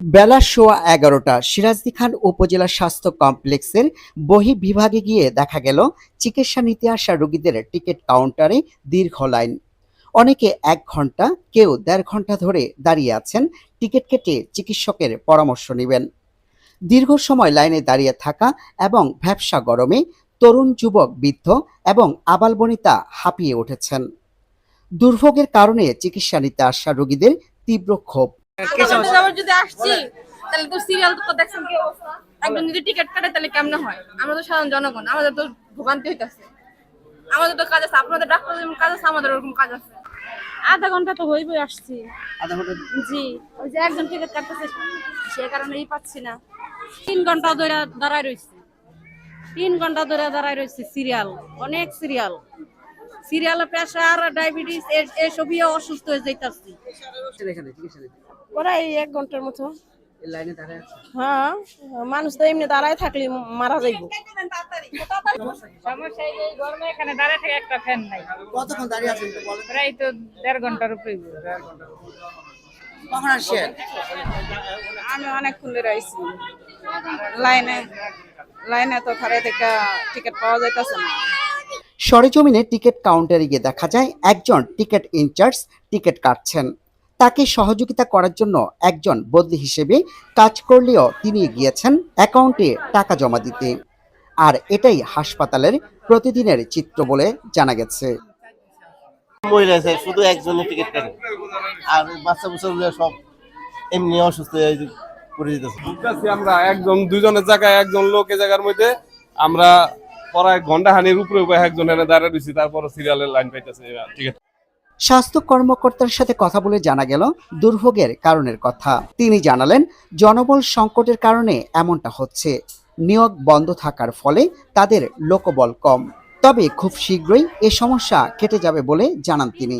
বেলা সোয়া এগারোটা সিরাজদি খান উপজেলা স্বাস্থ্য কমপ্লেক্সের বহি বিভাগে গিয়ে দেখা গেল, চিকিৎসা নিতে আসা রোগীদের টিকিট কাউন্টারে দীর্ঘ লাইন। অনেকে এক ঘণ্টা, কেউ দেড় ঘণ্টা ধরে দাঁড়িয়ে আছেন, টিকিট কেটে চিকিৎসকের পরামর্শ নেবেন। দীর্ঘ সময় লাইনে দাঁড়িয়ে থাকা এবং ভ্যাবসা গরমে তরুণ যুবক বৃদ্ধ এবং আবালবনিতা হাঁপিয়ে উঠেছেন। দুর্ভোগের কারণে চিকিৎসা নিতে আসা রোগীদের তীব্র ক্ষোভ। যদি আসছি তাহলে তো সিরিয়াল তো দেখছেন কি অবস্থা? একদম যদি টিকিট কাটে তাহলে কেমনে হয়? আমরা তো সাধারণ জনগণ আমাদের তো ভোগান্তি হইতাছে। আমাদের তো কাজ আছে আপনাদের ডাক্তার যেমন কাজ আছে আমাদের ওরকম কাজ আছে। আধা ঘণ্টা তো হইবই আসছি। আধা ঘণ্টা জি ওই যে একজন টিকিট কাটতেছে সে কারণেই পাচ্ছি না। তিন ঘণ্টা ধরে দাঁড়ায় রয়েছে তিন ঘণ্টা ধরে দাঁড়ায় রয়েছে সিরিয়াল অনেক সিরিয়াল সিরিয়াল প্রেশার ডায়াবেটিস এসবই অসুস্থ হয়ে যাইতাছি। প্রায় এক ঘণ্টার মতো। এই লাইনে হ্যাঁ মানুষ তো এমনি দাঁড়ায় থাকলে মারা যাইব। সমস্যা এই গরমে এখানে দাঁড়িয়ে থাকে একটা ফ্যান নাই। কতক্ষণ দাঁড়িয়ে আছেন প্রায় তো দেড় ঘণ্টার উপরে কখন আসছেন? আমি অনেকক্ষণ ধরে আইছি। লাইনে লাইনে তো খারে থেকে টিকিট পাওয়া যাইতেছে না। সরেজমিনে টিকিট কাউন্টারে গিয়ে দেখা যায় একজন টিকিট ইনচার্জ টিকিট কাটছেন। তাকে সহযোগিতা করার জন্য একজন বদলি হিসেবে কাজ করলেও তিনি গিয়েছেন অ্যাকাউন্টে টাকা জমা দিতে। আর এটাই হাসপাতালের প্রতিদিনের চিত্র বলে জানা গেছে। মহিলা আছে শুধু একজনের টিকিট কাটে। আর বাচ্চা সব এমনি অসুস্থ হয়ে আমরা একজন দুজনের জায়গায় একজন লোক এই জায়গার মধ্যে আমরা প্রায় ঘণ্টা হানির উপরে একজন এনে দাঁড়িয়ে দিচ্ছি তারপর সিরিয়ালের লাইন পাইতেছে ঠিক আছে। স্বাস্থ্য কর্মকর্তার সাথে কথা বলে জানা গেল দুর্ভোগের কারণের কথা। তিনি জানালেন জনবল সংকটের কারণে এমনটা হচ্ছে। নিয়োগ বন্ধ থাকার ফলে তাদের লোকবল কম। তবে খুব শীঘ্রই এ সমস্যা কেটে যাবে বলে জানান তিন।